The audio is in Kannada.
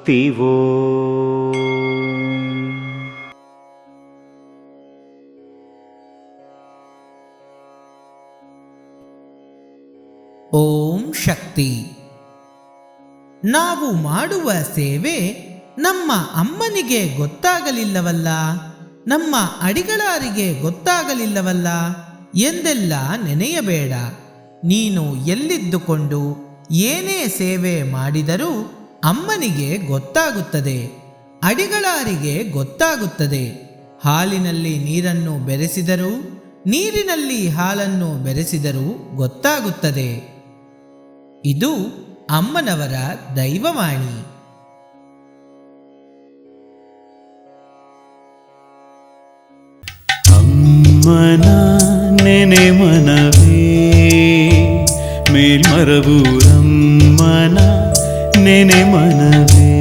ಭಕ್ತಿವೋ ಓಂ ಶಕ್ತಿ. ನಾವು ಮಾಡುವ ಸೇವೆ ನಮ್ಮ ಅಮ್ಮನಿಗೆ ಗೊತ್ತಾಗಲಿಲ್ಲವಲ್ಲ, ನಮ್ಮ ಅಡಿಗಳಾರಿಗೆ ಗೊತ್ತಾಗಲಿಲ್ಲವಲ್ಲ ಎಂದೆಲ್ಲ ನೆನೆಯಬೇಡ. ನೀನು ಎಲ್ಲಿದ್ದುಕೊಂಡು ಏನೇ ಸೇವೆ ಮಾಡಿದರೂ ಅಮ್ಮನಿಗೆ ಗೊತ್ತಾಗುತ್ತದೆ, ಅಡಿಗಳಾರಿಗೆ ಗೊತ್ತಾಗುತ್ತದೆ. ಹಾಲಿನಲ್ಲಿ ನೀರನ್ನು ಬೆರೆಸಿದರೂ, ನೀರಿನಲ್ಲಿ ಹಾಲನ್ನು ಬೆರೆಸಿದರೂ ಗೊತ್ತಾಗುತ್ತದೆ. ಇದು ಅಮ್ಮನವರ ದೈವವಾಣಿ. ಅಮ್ಮನ ನೆನೆ ಮನವೇ ಮೇಲ್ಮರವು ಅಮ್ಮನ నేనే మనవే.